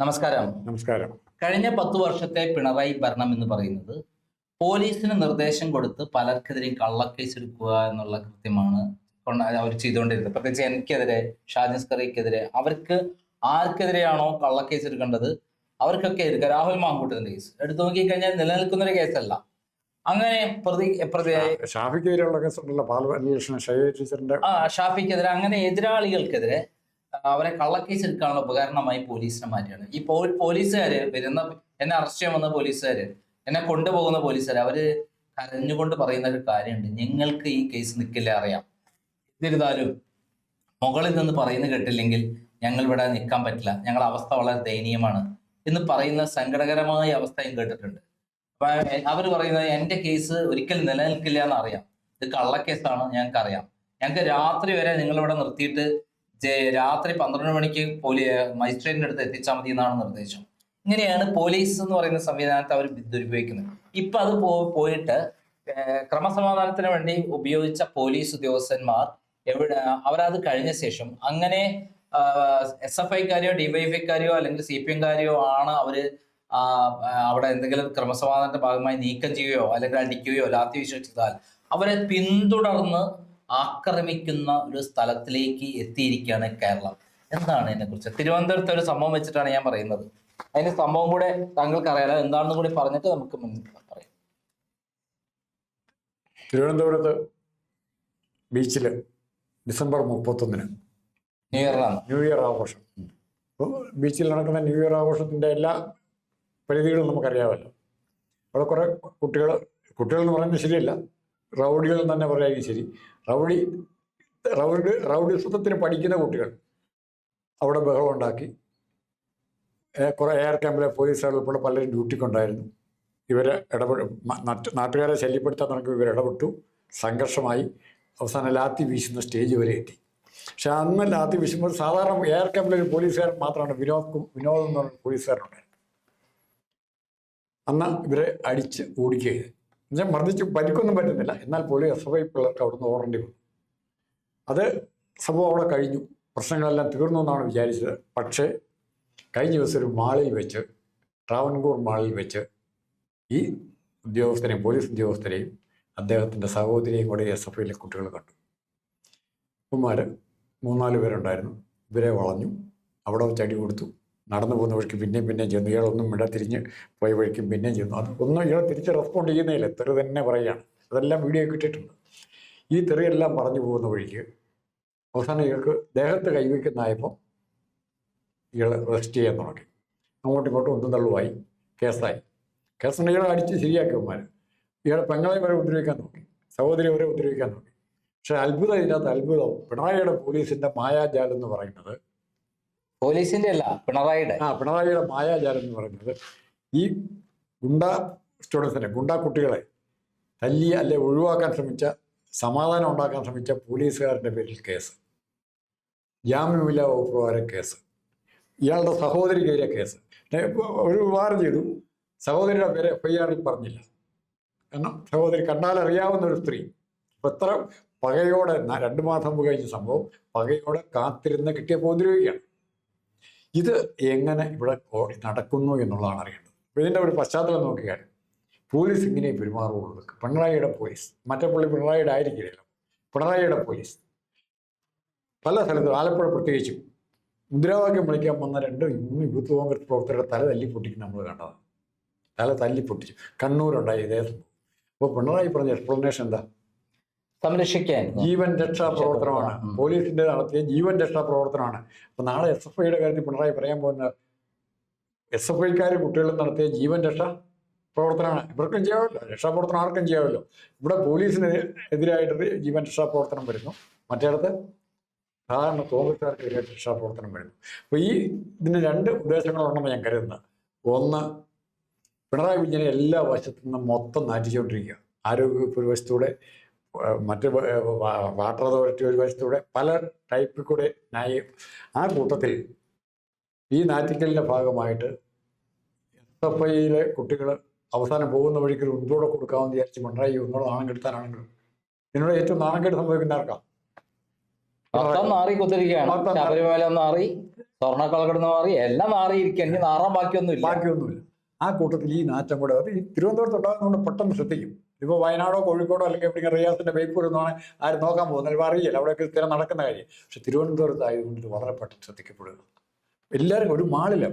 നമസ്കാരം. നമസ്കാരം. കഴിഞ്ഞ പത്തു വർഷത്തെ പിണറായി ഭരണം എന്ന് പറയുന്നത് പോലീസിന് നിർദ്ദേശം കൊടുത്ത് പലർക്കെതിരെയും കള്ളക്കേസ് എടുക്കുക എന്നുള്ള കൃത്യമാണ് അവർ ചെയ്തുകൊണ്ടിരുന്നത്. പ്രത്യേകിച്ച് എനിക്കെതിരെ ഷാജിസ് കറിക്കെതിരെ അവർക്ക് ആർക്കെതിരെയാണോ കള്ളക്കേസ് എടുക്കേണ്ടത്? അവർക്കൊക്കെ എടുക്കുക രാഹുൽ മാങ്കൂട്ടത്തിന്റെ കേസ്. എടുത്തു നോക്കിക്കഴിഞ്ഞാൽ നിലനിൽക്കുന്ന ഒരു കേസല്ല. അങ്ങനെ പ്രതി പ്രതി ഷാഫിക്കെതിരെയുള്ള കേസുണ്ടല്ലോ പാർലമെന്റ് ഇലക്ഷൻ ഷൈജ ടീച്ചറിന്റെ ആ ഷാഫിക്കെതിരെ അങ്ങനെ എതിരാളികൾക്കെതിരെ അവരെ കള്ളക്കേസ് എടുക്കാനുള്ള ഉപകരണമായി പോലീസിനെ മാറ്റിയാണ് ഈ പോലീസുകാര് വരുന്ന എന്നെ അറസ്റ്റ് ചെയ്യാൻ വന്ന പോലീസുകാര് എന്നെ കൊണ്ടുപോകുന്ന പോലീസുകാര് അവർ കരഞ്ഞുകൊണ്ട് പറയുന്ന ഒരു കാര്യമുണ്ട്. ഞങ്ങൾക്ക് ഈ കേസ് നിൽക്കില്ല അറിയാം. എന്നിരുന്നാലും മുകളിൽ നിന്ന് പറയുന്നത് കേട്ടില്ലെങ്കിൽ ഞങ്ങൾ ഇവിടെ നിൽക്കാൻ പറ്റില്ല. ഞങ്ങളുടെ അവസ്ഥ വളരെ ദയനീയമാണ് എന്ന് പറയുന്ന സങ്കടകരമായ അവസ്ഥയും കേട്ടിട്ടുണ്ട്. അവർ പറയുന്നത് എന്റെ കേസ് ഒരിക്കലും നിലനിൽക്കില്ല എന്നറിയാം. ഇത് കള്ളക്കേസാണ് ഞങ്ങൾക്ക് അറിയാം ഞങ്ങൾക്ക് രാത്രി വരെ നിങ്ങളിവിടെ നിർത്തിയിട്ട് രാത്രി പന്ത്രണ്ട് മണിക്ക് പോലീ മജിസ്ട്രേറ്റിന്റെ അടുത്ത് എത്തിച്ചാൽ മതി എന്നാണ് നിർദ്ദേശം. ഇങ്ങനെയാണ് പോലീസ് എന്ന് പറയുന്ന സംവിധാനത്തെ അവർ ദുരുപയോഗിക്കുന്നത്. ഇപ്പൊ അത് പോയിട്ട് ക്രമസമാധാനത്തിന് വേണ്ടി ഉപയോഗിച്ച പോലീസ് ഉദ്യോഗസ്ഥന്മാർ എവിടെ അവരത് കഴിഞ്ഞ ശേഷം അങ്ങനെ എസ് എഫ് ഐക്കാരെയോ ഡിവൈഎഫ്ഐക്കാരെയോ അല്ലെങ്കിൽ സി പി എംകാരെയോ ആണ് അവർ അവിടെ എന്തെങ്കിലും ക്രമസമാധാനത്തിന്റെ ഭാഗമായി നീക്കം ചെയ്യുകയോ അല്ലെങ്കിൽ അടിക്കുകയോ ലാത്തി വിശ്വസിച്ചാൽ അവരെ പിന്തുടർന്ന് ആക്രമിക്കുന്ന ഒരു സ്ഥലത്തിലേക്ക് എത്തിയിരിക്കുകയാണ് കേരളം. എന്താണ് ഇതിനെ കുറിച്ച് തിരുവനന്തപുരത്തെ ഒരു സംഭവം വെച്ചിട്ടാണ് ഞാൻ പറയുന്നത്. അതിന്റെ സംഭവം കൂടെ താങ്കൾക്ക് അറിയാലോ. എന്താണെന്ന് കൂടി പറഞ്ഞിട്ട് നമുക്ക് പറയാം. തിരുവനന്തപുരത്ത് ബീച്ചിൽ ഡിസംബർ മുപ്പത്തൊന്നിന് ന്യൂ ആണ്. ന്യൂ ഇയർ ആഘോഷം. ബീച്ചിൽ നടക്കുന്ന ന്യൂ ഇയർ ആഘോഷത്തിന്റെ എല്ലാ പരിധികളും നമുക്കറിയാമല്ലോ. അവിടെ കുറെ കുട്ടികൾ കുട്ടികൾ എന്ന് പറയുന്നത് ശരിയല്ല. റൗഡികൾ എന്ന് തന്നെ പറയുകയും ശരി. റൗഡി റൗഡി റൗഡിസത്തിന് പഠിക്കുന്ന കുട്ടികൾ അവിടെ ബഹളം ഉണ്ടാക്കി. കുറേ എയർ ക്യാമ്പിലെ പോലീസുകാർ ഉൾപ്പെടെ പലരും ഡ്യൂട്ടിക്കുണ്ടായിരുന്നു. ഇവരെ ഇടപെട നാട്ടുകാരെ ശല്യപ്പെടുത്താൻ തുടങ്ങി ഇവർ ഇടപെട്ടു. സംഘർഷമായി. അവസാനം ലാത്തി വീശുന്ന സ്റ്റേജ് വരെ എത്തി. പക്ഷെ അന്ന് ലാത്തി വീശുമ്പോൾ സാധാരണ എയർ ക്യാമ്പിലെ ഒരു പോലീസുകാരൻ മാത്രമാണ് വിനോദ് വിനോദ് എന്ന് പറഞ്ഞ പോലീസുകാരനുണ്ടായിരുന്നു അന്ന് ഇവരെ അടിച്ച് ഓടിക്കുക എന്നുവെച്ചാൽ മർദ്ദിച്ച് പരിക്കൊന്നും പറ്റുന്നില്ല. എന്നാൽ പോലും എസ് എഫ് ഐ പിള്ളേർക്ക് അവിടുന്ന് ഓടേണ്ടി വന്നു. അത് സംഭവം അവിടെ കഴിഞ്ഞു. പ്രശ്നങ്ങളെല്ലാം തീർന്നു എന്നാണ് വിചാരിച്ചത്. പക്ഷേ കഴിഞ്ഞ ദിവസം ഒരു മാളിൽ വെച്ച് ട്രാവൻകൂർ മാളിൽ വെച്ച് ഈ ഉദ്യോഗസ്ഥരെയും പോലീസ് ഉദ്യോഗസ്ഥരെയും അദ്ദേഹത്തിന്റെ സഹോദരിയെയും കൂടെ എസ് എഫ് ഐയിലെ കുട്ടികൾ കണ്ടു. ഉമ്മാർ മൂന്നാൽ പേരുണ്ടായിരുന്നു. ഇവരെ വളഞ്ഞു. അവിടെ വെച്ച് അടി കൊടുത്തു. നടന്നു പോകുന്ന വഴിക്ക് പിന്നെയും പിന്നെയും ചെന്നു ഇയാളൊന്നും ഇവിടെ തിരിഞ്ഞ് പോയ വഴിക്കും പിന്നെയും ചെന്നു. അത് ഒന്നും ഇയാൾ തിരിച്ച് റെസ്പോണ്ട് ചെയ്യുന്നില്ല തെറി തന്നെ പറയുകയാണ്. അതെല്ലാം വീഡിയോ കിട്ടിയിട്ടുണ്ട്. ഈ തെറിയെല്ലാം പറഞ്ഞു പോകുന്ന വഴിക്ക് അവസാനം ഇയാൾക്ക് ദേഹത്ത് കൈവയ്ക്കുന്നായപ്പോൾ ഇയാൾ റെസ്റ്റ് ചെയ്യാൻ തുടങ്ങി. അങ്ങോട്ടും ഇങ്ങോട്ടും ഒന്നും തള്ളുവായി. കേസായി. കേസുണ്ട് ഇയാളെ അടിച്ച് ശരിയാക്കിയവന്മാർ ഇയാളെ പെങ്ങളെ വരെ ഉപദ്രവിക്കാൻ നോക്കി. സഹോദരി വരെ ഉപദ്രവിക്കാൻ നോക്കി. പക്ഷെ അത്ഭുതം ഇതിനകത്ത് അത്ഭുതം. പിണറായിയുടെ പോലീസിന്റെ മായാജാലം എന്ന് പറയുന്നത് പോലീസിന്റെ അല്ല പിണറായിയുടെ. ആ പിണറായിയുടെ മായാജാലം എന്ന് പറയുന്നത് ഈ ഗുണ്ട സ്റ്റുഡൻസിനെ ഗുണ്ട കുട്ടികളെ തല്ലി അല്ലെ ഒഴിവാക്കാൻ ശ്രമിച്ച സമാധാനം ഉണ്ടാക്കാൻ ശ്രമിച്ച പോലീസുകാരുടെ പേരിൽ കേസ്. ജാമ്യമില്ലാ വകുപ്പ് കേസ്. ഇയാളുടെ സഹോദരിക്കെതിരെ കേസ്. ഒരു വിവാഹം ചെയ്തു. സഹോദരിയുടെ പേര് എഫ് ഐ ആറിൽ പറഞ്ഞില്ല. കാരണം സഹോദരി കണ്ടാലറിയാവുന്ന ഒരു സ്ത്രീ. അപ്പൊ എത്ര പകയോടെ രണ്ടു രണ്ട് മാസം മുമ്പ് കഴിഞ്ഞ സംഭവം പകയോടെ കാത്തിരുന്ന് കിട്ടിയ ഉപദ്രവിക്കുകയാണ് ഇത് എങ്ങനെ ഇവിടെ നടക്കുന്നു എന്നുള്ളതാണ് അറിയേണ്ടത്. അപ്പോൾ ഇതിന്റെ ഒരു പശ്ചാത്തലം നോക്കിയാൽ പോലീസ് ഇങ്ങനെ പെരുമാറുള്ളൂ പിണറായിയുടെ പോലീസ്. മറ്റേ പുള്ളി പിണറായിയുടെ ആയിരിക്കില്ലല്ലോ. പിണറായിയുടെ പോലീസ്. പല സ്ഥലത്തും ആലപ്പുഴ പ്രത്യേകിച്ചും. മുദ്രാവാക്യം വിളിക്കാൻ വന്ന രണ്ട് മൂന്ന് യൂത്ത് കോൺഗ്രസ് പ്രവർത്തകരുടെ തല തല്ലി പൊട്ടിക്കുന്ന നമ്മൾ കണ്ടതാണ്. തല തല്ലി പൊട്ടിച്ചു കണ്ണൂരുണ്ടായി ഇതേ അപ്പോൾ പിണറായി പറഞ്ഞ എക്സ്പ്ലനേഷൻ എന്താ? സംരക്ഷിക്കാൻ ജീവൻ രക്ഷാ പ്രവർത്തനമാണ്. പോലീസിന്റെ നടത്തിയ ജീവൻ രക്ഷാ പ്രവർത്തനമാണ്. അപ്പൊ നാളെ എസ് എഫ് ഐയുടെ കാര്യത്തിൽ പിണറായി പറയാൻ പോകുന്ന എസ് എഫ് ഐക്കാർ കുട്ടികളും നടത്തിയ ജീവൻ രക്ഷാ പ്രവർത്തനമാണ്. ഇവർക്കും ചെയ്യാമല്ലോ. രക്ഷാപ്രവർത്തനം ആർക്കും ചെയ്യാമല്ലോ. ഇവിടെ പോലീസിന് എതിരായിട്ട് ജീവൻ രക്ഷാ പ്രവർത്തനം വരുന്നു. മറ്റേടത്ത് സാധാരണ കോൺഗ്രസ്സുകാർക്ക് എതിരായിട്ട് രക്ഷാപ്രവർത്തനം വരുന്നു. അപ്പൊ ഈ ഇതിന് രണ്ട് ഉദ്ദേശങ്ങളുണ്ടെന്ന് ഞാൻ കരുതുന്നത് ഒന്ന് പിണറായി വിജയനെ എല്ലാ വശത്തു നിന്നും മൊത്തം നാറ്റിച്ചുകൊണ്ടിരിക്കുക ആരോഗ്യവകുപ്പ് ഒരു വശത്തൂടെ മറ്റ് വാട്ടർ അതോറിറ്റി ഒരു വശത്തൂടെ പല ടൈപ്പിൽ കൂടെ നായി ആ കൂട്ടത്തിൽ ഈ നാറ്റിക്കലിന്റെ ഭാഗമായിട്ട് എസ് എഫ് ഐയിലെ കുട്ടികൾ അവസാനം പോകുന്ന വഴിക്ക് ഒരു ഉന്തോടെ കൊടുക്കാമെന്ന് വിചാരിച്ച് പിണറായി ഒന്നോട് നാണം കെടുത്താനാണെങ്കിലും ഇതിനോട് ഏറ്റവും നാണം കെട്ട് സംഭവിക്കുന്ന ആർക്കാം? മൊത്തം നാറി കുത്തിരിക്കുകയാണ്. മൊത്തം നാറി. ശബരിമല നാറി സ്വർണക്കളകടന്ന് മാറി എല്ലാം നാറിയിരിക്കുക ഇനി നാറാൻ ബാക്കിയൊന്നുമില്ല. ബാക്കിയൊന്നുമില്ല. ആ കൂട്ടത്തിൽ ഈ നാറ്റം കൂടെ അത് ഈ തിരുവനന്തപുരത്ത് ഉണ്ടാകുന്നതുകൊണ്ട് പെട്ടെന്ന് ശ്രദ്ധിക്കും. ഇപ്പോൾ വയനാടോ കോഴിക്കോടോ അല്ലെങ്കിൽ എവിടെ റിയാസിന്റെ ബൈപ്പൂർ എന്നാണ് ആരും നോക്കാൻ പോകുന്നത്? ഇപ്പോൾ അറിയില്ല. അവിടെയൊക്കെ സ്ഥിരം നടക്കുന്ന കാര്യം. പക്ഷെ തിരുവനന്തപുരത്ത് ആയതുകൊണ്ട് വളരെ പെട്ടെന്ന് ശ്രദ്ധിക്കപ്പെടുക എല്ലാവരും ഒരു മാളില്ല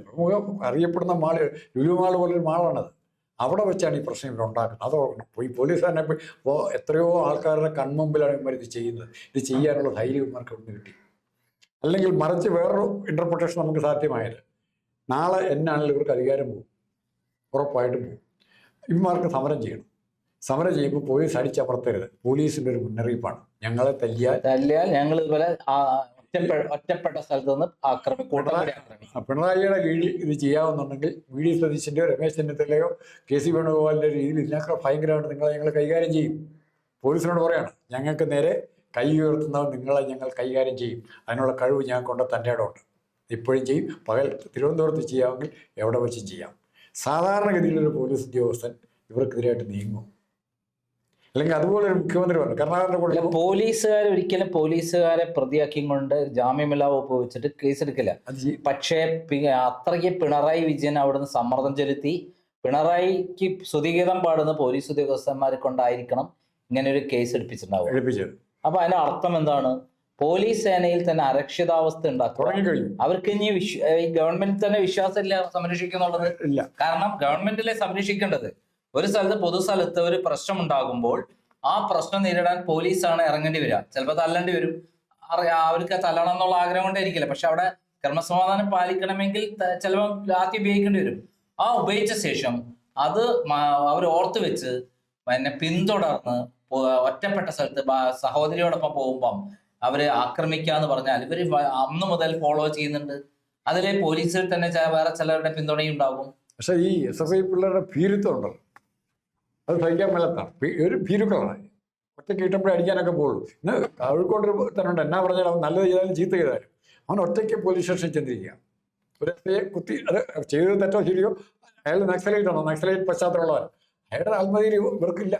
അറിയപ്പെടുന്ന മാൾ ലുലു മാൾ പോലൊരു മാളാണത്. അവിടെ വെച്ചാണ് ഈ പ്രശ്നം ഇവിടെ ഉണ്ടാക്കുന്നത്. അത് ഓർക്കണം ഈ പോലീസ് തന്നെ ഇപ്പോൾ എത്രയോ ആൾക്കാരുടെ കൺമുമ്പിലാണ് ഇവർ ഇത് ചെയ്യുന്നത്. ഇത് ചെയ്യാനുള്ള ധൈര്യം ഇവർക്ക് ഒന്ന് കിട്ടി. അല്ലെങ്കിൽ മറിച്ച് വേറൊരു ഇന്റർപ്രിട്ടേഷൻ നമുക്ക് സാധ്യമായത്. നാളെ എന്നാണെങ്കിലും ഇവർക്ക് അധികാരം പോകും. ഉറപ്പായിട്ടും പോകും. ഇവന്മാർക്ക് സമരം ചെയ്യണം. സമരം ചെയ്യുമ്പോൾ പോലീസ് അടിച്ചമർത്തരുത്. പോലീസിന്റെ ഒരു മുന്നറിയിപ്പാണ്. ഞങ്ങളെ തല്ലിയാൽ തല്ലിയാൽ ഞങ്ങൾ ഇതുപോലെ ഒറ്റപ്പെട്ട സ്ഥലത്ത് നിന്ന് ആക്രമിക്കും. പിണറായിയുടെ കീഴിൽ ഇത് ചെയ്യാവുന്നുണ്ടെങ്കിൽ വി ഡി സതീശിന്റെയോ രമേശ് ചെന്നിത്തലയോ കെ സി വേണുഗോപാലിന്റെ രീതിയിൽ ഇതിനൊക്കെ ഭയങ്കരമായിട്ട് നിങ്ങളെ ഞങ്ങൾ കൈകാര്യം ചെയ്യും. പോലീസിനോട് പറയാണ് ഞങ്ങൾക്ക് നേരെ കൈ ഉയർത്തുന്നവർ നിങ്ങളെ ഞങ്ങൾ കൈകാര്യം ചെയ്യും. അതിനുള്ള കഴിവ് ഞാൻ കൊണ്ട തന്റെ ഇടമുണ്ട് ഇപ്പോഴും ചെയ്യും. പകൽ തിരുവനന്തപുരത്ത് ചെയ്യാമെങ്കിൽ എവിടെ വെച്ചും ചെയ്യാം. സാധാരണഗതിയിലൊരു പോലീസ് ഉദ്യോഗസ്ഥൻ ഇവർക്കെതിരായിട്ട് നീങ്ങും. അല്ലെങ്കിൽ അതുപോലെ ഒരു മുഖ്യമന്ത്രി പറഞ്ഞു കർണാടക അല്ല കൂടെ പോലീസുകാർ ഒരിക്കലും പോലീസുകാരെ പ്രതിയാക്കിയും കൊണ്ട് ജാമ്യമില്ലാ വകുപ്പ് വെച്ചിട്ട് കേസെടുക്കില്ല പക്ഷേ അത്രയ്ക്ക് പിണറായി വിജയൻ അവിടുന്ന് സമ്മർദ്ദം ചെലുത്തി പിണറായിക്ക് സ്തുതിഗീതം പാടുന്ന പോലീസ് ഉദ്യോഗസ്ഥന്മാരെ കൊണ്ടായിരിക്കണം ഇങ്ങനെ ഒരു കേസ് എടുപ്പിച്ചിട്ടുണ്ടാവും എടുപ്പിച്ചത്. അപ്പൊ അതിന്റെ അർത്ഥം എന്താണ്? പോലീസ് സേനയിൽ തന്നെ അരക്ഷിതാവസ്ഥ ഉണ്ടാക്കും അവർക്ക് ഇനി ഈ ഗവൺമെന്റ് തന്നെ വിശ്വാസമില്ല സംരക്ഷിക്കുന്നുള്ളത് കാരണം ഗവൺമെന്റിലെ സംരക്ഷിക്കേണ്ടത്? ഒരു സ്ഥലത്ത് പൊതുസ്ഥലത്ത് ഒരു പ്രശ്നം ഉണ്ടാകുമ്പോൾ ആ പ്രശ്നം നേരിടാൻ പോലീസാണ് ഇറങ്ങേണ്ടി വരിക. ചിലപ്പോൾ തല്ലേണ്ടി വരും. അറിയാം അവർക്ക് തല്ലണം എന്നുള്ള ആഗ്രഹം കൊണ്ടായിരിക്കില്ല. പക്ഷെ അവിടെ ക്രമസമാധാനം പാലിക്കണമെങ്കിൽ ചിലപ്പോൾ ലാത്തി ഉപയോഗിക്കേണ്ടി വരും. ആ ഉപയോഗിച്ച ശേഷം അത് അവർ ഓർത്ത് വെച്ച് പിന്നെ പിന്തുടർന്ന് ഒറ്റപ്പെട്ട സ്ഥലത്ത് സഹോദരിയോടൊപ്പം പോകുമ്പം അവർ ആക്രമിക്കാന്ന് പറഞ്ഞാൽ ഇവർ വ- അന്ന് മുതൽ ഫോളോ ചെയ്യുന്നുണ്ട്. അതിലെ പോലീസിൽ തന്നെ വേറെ ചിലരുടെ പിന്തുണയും ഉണ്ടാകും പക്ഷെ ഈ എസ് എഫ് ഐ പിള്ളേരുടെ ഭീരുത്വം ഉണ്ടല്ലോ. അത് സഹിക്കാൻ മേലത്താണ് ഒരു ഭീരുക്കളാണ്. ഒറ്റ കിട്ടുമ്പോഴേ അടിക്കാനൊക്കെ പോകുള്ളൂ ഇന്ന് കോഴിക്കോട് തന്നെ ഉണ്ട് എന്നാ പറഞ്ഞാലും അവൻ നല്ലത് ചെയ്താലും ചീത്ത ചെയ്താലും അവൻ ഒറ്റയ്ക്ക് പോലീസ് സ്റ്റേഷനിൽ ചെന്നിരിക്കുക. ഒരു എസ് ഐയെ കുത്തി അത് ചെയ്തത് തെറ്റോ ശരിയോ? അയാൾ നക്സലൈറ്റ് ആണോ? നക്സലൈറ്റ് പശ്ചാത്തലമുള്ളവൻ. അയാളുടെ ആത്മധൈര്യം ഇവർക്കില്ല.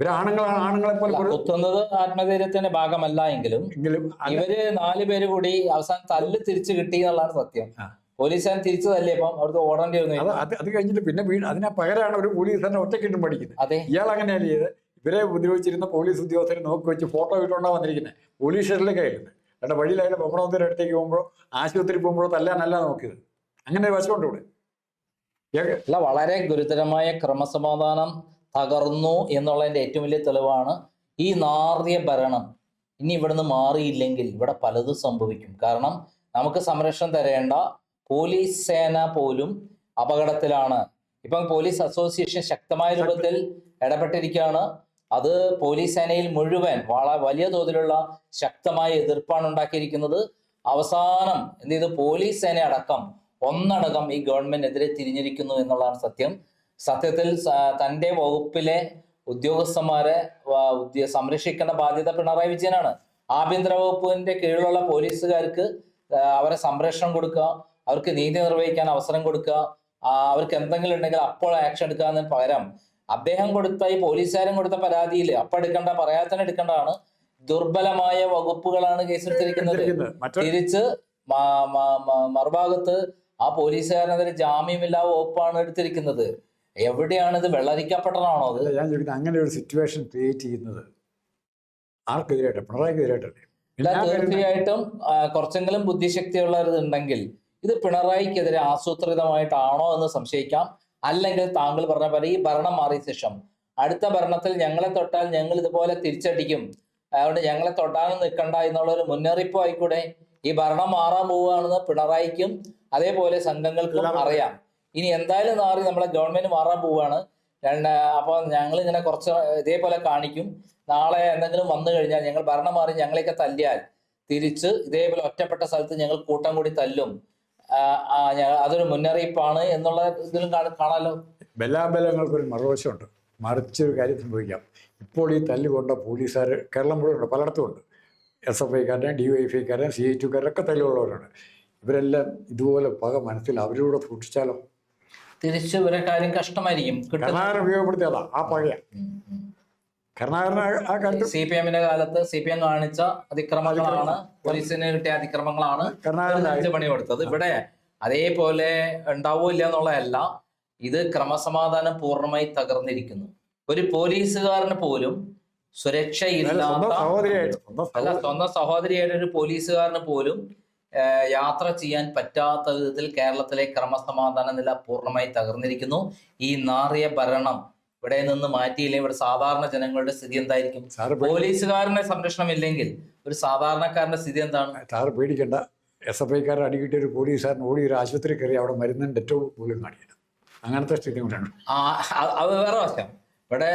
ഇവർ ആണുങ്ങളാണ്. ആണുങ്ങളെ പോലെ കുത്തുന്നത് ആത്മധൈര്യത്തിന്റെ ഭാഗമല്ല എങ്കിലും ഇവർ നാല് പേര് കൂടി അവസാനം തല്ല് തിരിച്ചു കിട്ടി എന്നുള്ളതാണ് സത്യം. പോലീസുകാരൻ തിരിച്ചു തല്ലിയപ്പം അവർക്ക് ഓടേണ്ടി വന്നു അത് അത് കഴിഞ്ഞിട്ട് പിന്നെ വീട് അതിനെ പകരമാണ് ഒരു പോലീസ് തന്നെ ഒറ്റക്കിട്ടും പഠിക്കുന്നത്. അതെ. ഇയാൾ അങ്ങനെയല്ല ചെയ്ത് ഇവരെ ഉപദ്രവിച്ചിരുന്ന പോലീസ് ഉദ്യോഗസ്ഥരെ നോക്കി വെച്ച് ഫോട്ടോ ഇട്ടുകൊണ്ടാണ് വന്നിരിക്കുന്നത് പോലീസ് സ്റ്റേഷനിലേക്ക് ആയിരുന്നു എന്നിട്ട് വഴിയിലായാലും ബഹ്മണത്തിന്റെ അടുത്തേക്ക് പോകുമ്പോഴോ ആശുപത്രി പോകുമ്പോഴോ തല്ലാനല്ല നോക്കിയത്. അങ്ങനെ ഒരു വശമുണ്ട് ഇവിടെ. അല്ല വളരെ ഗുരുതരമായ ക്രമസമാധാനം തകർന്നു എന്നുള്ളതിന്റെ ഏറ്റവും വലിയ തെളിവാണ് ഈ നാറിയ ഭരണം. ഇനി ഇവിടുന്ന് മാറിയില്ലെങ്കിൽ ഇവിടെ പലതും സംഭവിക്കും. കാരണം നമുക്ക് സംരക്ഷണം തരേണ്ട പോലീസ് സേന പോലും അപകടത്തിലാണ്. ഇപ്പം പോലീസ് അസോസിയേഷൻ ശക്തമായ രൂപത്തിൽ ഇടപെട്ടിരിക്കുകയാണ്. അത് പോലീസ് സേനയിൽ മുഴുവൻ വളരെ വലിയ തോതിലുള്ള ശക്തമായ എതിർപ്പാണ് ഉണ്ടാക്കിയിരിക്കുന്നത്. അവസാനം എന്ത് ചെയ്തു? പോലീസ് സേന അടക്കം ഒന്നടങ്കം ഈ ഗവൺമെന്റിനെതിരെ തിരിഞ്ഞിരിക്കുന്നു എന്നുള്ളതാണ് സത്യം. സത്യത്തിൽ തന്റെ വകുപ്പിലെ ഉദ്യോഗസ്ഥന്മാരെ സംരക്ഷിക്കേണ്ട ബാധ്യത പിണറായി വിജയനാണ്. ആഭ്യന്തര വകുപ്പിന്റെ കീഴിലുള്ള പോലീസുകാർക്ക് അവരെ സംരക്ഷണം കൊടുക്കുക അവർക്ക് നീതി നിർവഹിക്കാൻ അവസരം കൊടുക്കുക. അവർക്ക് എന്തെങ്കിലും ഉണ്ടെങ്കിൽ അപ്പോൾ ആക്ഷൻ എടുക്കാന്ന് പകരം അദ്ദേഹം കൊടുത്ത ഈ പോലീസുകാരൻ കൊടുത്ത പരാതിയിൽ അപ്പൊ എടുക്കേണ്ട പറയാതെ തന്നെ എടുക്കേണ്ടതാണ്. ദുർബലമായ വകുപ്പുകളാണ് കേസെടുത്തിരിക്കുന്നത് തിരിച്ച് മറുഭാഗത്ത് ആ പോലീസുകാരനെതിരെ ജാമ്യമില്ലാ വകുപ്പാണ് എടുത്തിരിക്കുന്നത്. എവിടെയാണ് ഇത് വെള്ളരിക്കപ്പെട്ടതാണോ അത്? ഞാൻ ചോദിക്കുന്നത് അങ്ങനെ ഒരു സിറ്റുവേഷൻ ക്രിയേറ്റ് ചെയ്യുന്നത് ആർക്കെതിരായിട്ട്? പിണറായിക്കെതിരായിട്ടല്ലേ? തീർച്ചയായിട്ടും കുറച്ചെങ്കിലും ബുദ്ധിശക്തിയുള്ളവർ ഉണ്ടെങ്കിൽ ഇത് പിണറായിക്കെതിരെ ആസൂത്രിതമായിട്ടാണോ എന്ന് സംശയിക്കാം. അല്ലെങ്കിൽ താങ്കൾ പറഞ്ഞ പോലെ ഈ ഭരണം മാറിയ ശേഷം അടുത്ത ഭരണത്തിൽ ഞങ്ങളെ തൊട്ടാൽ ഞങ്ങൾ ഇതുപോലെ തിരിച്ചടിക്കും. അതുകൊണ്ട് ഞങ്ങളെ തൊട്ടാനും നിൽക്കണ്ട എന്നുള്ളൊരു മുന്നറിയിപ്പ് ആയിക്കൂടെ? ഈ ഭരണം മാറാൻ പോവുകയാണെന്ന് പിണറായിക്കും അതേപോലെ സംഘങ്ങൾക്കും അറിയാം. ഇനി എന്തായാലും മാറി നമ്മളെ ഗവൺമെന്റ് മാറാൻ പോവുകയാണ്. രണ്ട് അപ്പൊ ഞങ്ങൾ ഇങ്ങനെ കുറച്ച് ഇതേപോലെ കാണിക്കും. നാളെ എന്തെങ്കിലും വന്നു കഴിഞ്ഞാൽ ഞങ്ങൾ ഭരണം മാറി ഞങ്ങളെയൊക്കെ തല്ലിയാൽ തിരിച്ച് ഇതേപോലെ ഒറ്റപ്പെട്ട സ്ഥലത്ത് ഞങ്ങൾ കൂട്ടം കൂടി തല്ലും. അതൊരു മുന്നറിയിപ്പാണ് എന്നുള്ള ഇതിലും കാണ- കാണാലോ? ബലാബലങ്ങൾക്കൊരു മറുവശമുണ്ട്. മറിച്ചൊരു കാര്യം സംഭവിക്കാം. ഇപ്പോൾ ഈ തല്ലുകൊണ്ട പോലീസുകാർ കേരളം മുഴുവൻ ഉണ്ട് പലയിടത്തും ഉണ്ട് എസ് എഫ് ഐക്കാരൻ ഡി വൈ എഫ് ഐക്കാരൻ സി ഐ ടുക്കാരൊക്കെ തല്ലുള്ളവരാണ് ഇവരെല്ലാം ഇതുപോലെ പക മനസ്സിൽ അവരോട് സൂക്ഷിച്ചാലോ? തിരിച്ചു വരെ കാര്യം കഷ്ടമായിരിക്കും. കിട്ടുന്ന ഉപയോഗപ്പെടുത്തിയതാ. ആ പകയ. ഉം, ഉം. കരുണാകരൻ ആ- കാലത്ത് സി പി എമ്മിന്റെ കാലത്ത് സി പി എം കാണിച്ച അതിക്രമങ്ങളാണ് പോലീസിന് കിട്ടിയ അതിക്രമങ്ങളാണ് കരുണാകരൻ പണി കൊടുത്തത് ഇവിടെ അതേപോലെ ഉണ്ടാവില്ല എന്നുള്ളതല്ല ഇത് ക്രമസമാധാനം പൂർണമായി തകർന്നിരിക്കുന്നു. ഒരു പോലീസുകാരന് പോലും സുരക്ഷയില്ലാത്ത അല്ല സ്വന്തം സഹോദരിയായിട്ട് ഒരു പോലീസുകാരന് പോലും യാത്ര ചെയ്യാൻ പറ്റാത്ത വിധത്തിൽ കേരളത്തിലെ ക്രമസമാധാന നില പൂർണമായി തകർന്നിരിക്കുന്നു. ഈ നാറിയ ഭരണം ഇവിടെ നിന്ന് മാറ്റിയില്ലെങ്കിൽ ഇവിടെ സാധാരണ ജനങ്ങളുടെ സ്ഥിതി എന്തായിരിക്കും? പോലീസുകാരനെ സംരക്ഷണമില്ലെങ്കിൽ പോലീസുകാരന്റെ സംരക്ഷണം ഇല്ലെങ്കിൽ ഒരു സാധാരണക്കാരന്റെ സ്ഥിതി എന്താണ്? സാറ് പേടിക്കണ്ട. എസ് എഫ് ഐക്കാരൻ അടികിട്ടിയ ഒരു പോലീസുകാരൻ ഓടി ഒരു ആശുപത്രി കയറി അവിടെ മരുന്നിന്റെ ഏറ്റവും പോലും കാണിക്കണം അങ്ങനത്തെ സ്ഥിതി കൊണ്ടാണ് അത് വേറെ വശം ഇവിടെ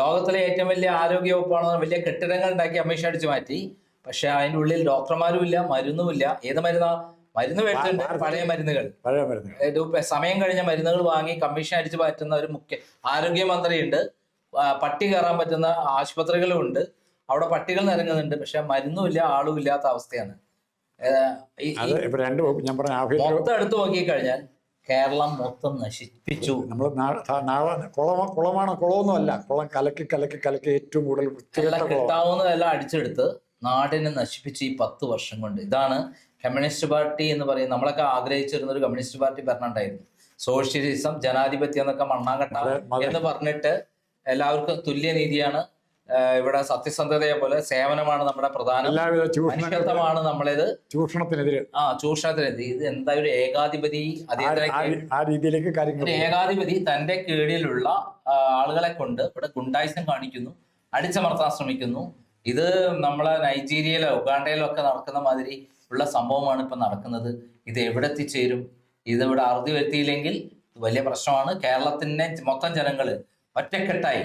ലോകത്തിലെ ഏറ്റവും വലിയ ആരോഗ്യ വകുപ്പാണ് വലിയ കെട്ടിടങ്ങൾ ഉണ്ടാക്കി അമേഷ അടിച്ചു മാറ്റി. പക്ഷെ അതിന്റെ ഉള്ളിൽ ഡോക്ടർമാരും ഇല്ല മരുന്നുമില്ല. ഏത് മരുന്നാ? മരുന്ന് മേടിച്ചിട്ടുണ്ട് പഴയ മരുന്നുകൾ. പഴയ മരുന്നുകൾ. സമയം കഴിഞ്ഞ മരുന്നുകൾ വാങ്ങി കമ്മീഷൻ അടിച്ചു പറ്റുന്ന ഒരു മുഖ്യ ആരോഗ്യമന്ത്രിയുണ്ട്. പട്ടി കയറാൻ പറ്റുന്ന ആശുപത്രികളും ഉണ്ട്. അവിടെ പട്ടികൾ നിരങ്ങുന്നുണ്ട് പക്ഷെ മരുന്നുമില്ല ആളും ഇല്ലാത്ത അവസ്ഥയാണ് മൊത്തം എടുത്തു നോക്കിക്കഴിഞ്ഞാൽ കേരളം മൊത്തം നശിപ്പിച്ചു. നമ്മൾ കുളം കുളമാണ്. കുളമൊന്നും അല്ല കുളം കലക്കി കലക്കി കലക്കി ഏറ്റവും കൂടുതൽ കിട്ടാവുന്നതെല്ലാം അടിച്ചെടുത്ത് നാടിനെ നശിപ്പിച്ച് ഈ പത്ത് വർഷം കൊണ്ട്. ഇതാണ് കമ്മ്യൂണിസ്റ്റ് പാർട്ടി എന്ന് പറയും നമ്മളൊക്കെ ആഗ്രഹിച്ചിരുന്ന ഒരു കമ്മ്യൂണിസ്റ്റ് പാർട്ടി ഭരണമുണ്ടായിരുന്നു. സോഷ്യലിസം ജനാധിപത്യം എന്നൊക്കെ മണ്ണാങ്കട്ട. എന്ന് പറഞ്ഞിട്ട് എല്ലാവർക്കും തുല്യനീതിയാണ് നീതിയാണ്. ഇവിടെ സത്യസന്ധതയെ പോലെ സേവനമാണ് നമ്മുടെ പ്രധാന മനുഷ്യത്വമാണ് നമ്മളേത്. ചൂഷണത്തിനെതിരെ. ആ ചൂഷണത്തിനെതിരെ. ഇത് എന്താ ഒരു ഏകാധിപതി രീതിയിലേക്ക് ഏകാധിപതി തന്റെ കീഴിലുള്ള ആളുകളെ കൊണ്ട് ഇവിടെ ഗുണ്ടായിസം കാണിക്കുന്നു അടിച്ചമർത്താൻ ശ്രമിക്കുന്നു. ഇത് നമ്മളെ നൈജീരിയയിലോ ഉഗാണ്ടയിലോ ഒക്കെ നടക്കുന്ന മാതിരി ഉള്ള സംഭവമാണ് ഇപ്പൊ നടക്കുന്നത്. ഇത് എവിടെ എത്തിച്ചേരും? ഇത് ഇവിടെ അറുതി വരുത്തിയില്ലെങ്കിൽ വലിയ പ്രശ്നമാണ്. കേരളത്തിന്റെ മൊത്തം ജനങ്ങൾ ഒറ്റക്കെട്ടായി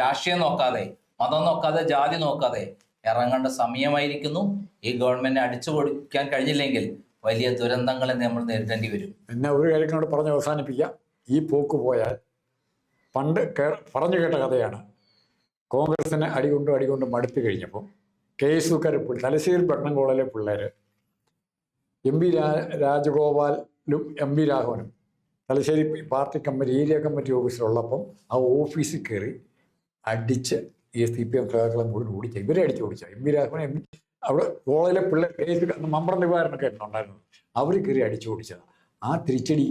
രാഷ്ട്രീയം നോക്കാതെ മതം നോക്കാതെ ജാതി നോക്കാതെ ഇറങ്ങേണ്ട സമയമായിരിക്കുന്നു. ഈ ഗവൺമെന്റിനെ അടിച്ചു പൊടിക്കാൻ കഴിഞ്ഞില്ലെങ്കിൽ വലിയ ദുരന്തങ്ങളെ നമ്മൾ നേരിടേണ്ടി വരും. പിന്നെ ഒരു കാര്യം കൂടെ പറഞ്ഞ് അവസാനിപ്പിക്കാം. ഈ പോക്ക് പോയാൽ പണ്ട് പറഞ്ഞു കേട്ട കഥയാണ്. കോൺഗ്രസിനെ അടികൊണ്ടും അടികൊണ്ടും മടുത്തു കഴിഞ്ഞപ്പോൾ കെ എസ് യുക്കാർ തലശ്ശേരി പട്ടണം കോളേജിലെ പിള്ളേർ എം വി രാ രാജഗോപാലും M V രാഘവനും Thalassery party committee area committee ഓഫീസിലുള്ളപ്പം ആ ഓഫീസിൽ കയറി അടിച്ച് ഈ സി പി എം സഹാക്കളെ മുഴുവൻ ഓടിച്ച ഇവരെ അടിച്ച് ഓടിച്ച എം വി രാഘവൻ എം അവിടെ കോളേജിലെ പിള്ളേർ കെ എസ് മമ്പറം നിവാരണമൊക്കെ ഉണ്ടായിരുന്നു. അവർ കയറി അടിച്ചു ഓടിച്ചതാണ് ആ തിരിച്ചടി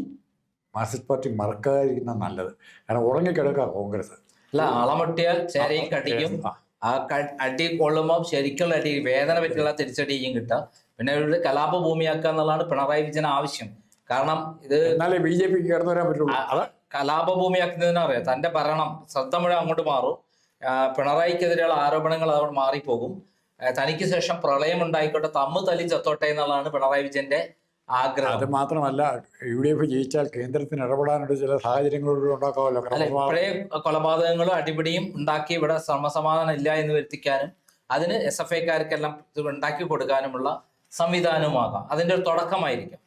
മാർക്സിസ്റ്റ് പാർട്ടി മറക്കാതിരിക്കുന്ന നല്ലത്. കാരണം ഉറങ്ങിക്കിടക്കുക കോൺഗ്രസ്. അല്ല അളമൊട്ടിയാൽ ചേരയും കടിക്കും ആ. അടി കൊള്ളുമ്പോൾ ശരിക്കുള്ള അടി വേദന പറ്റിയുള്ള തിരിച്ചടിയും കിട്ടുക. പിന്നെ ഒരു കലാപ ഭൂമിയാക്കുക എന്നുള്ളതാണ് പിണറായി വിജയൻ ആവശ്യം. കാരണം ഇത് ബി ജെ പി കടന്നു വരാൻ പറ്റുള്ളൂ. അത്. കലാപ ഭൂമിയാക്കുന്നതിന് അറിയാം. തന്റെ ഭരണം ശ്രദ്ധ മുഴുവൻ അങ്ങോട്ട് മാറും. പിണറായിക്കെതിരെയുള്ള ആരോപണങ്ങൾ അതോടെ മാറിപ്പോകും. തനിക്ക് ശേഷം പ്രളയം ഉണ്ടായിക്കോട്ടെ തമ്മ് തല്ലി ചത്തോട്ടെ എന്നുള്ളതാണ് പിണറായി വിജയന്റെ ആഗ്രഹം. അത് മാത്രമല്ല യു ഡി എഫ് ജയിച്ചാൽ കേന്ദ്രത്തിന് ഇടപെടാനുള്ള ചില സാഹചര്യങ്ങളോട് ഉണ്ടാക്കാമല്ലോ. ഇപ്പോഴേ കൊലപാതകങ്ങളും അടിപിടിയും ഉണ്ടാക്കി ഇവിടെ സമസമാധാനം ഇല്ല എന്ന് വരുത്തിക്കാനും അതിന് എസ് എഫ് ഐക്കാർക്കെല്ലാം ഉണ്ടാക്കി കൊടുക്കാനുമുള്ള സംവിധാനവുമാകാം. അതിന്റെ ഒരു തുടക്കമായിരിക്കും.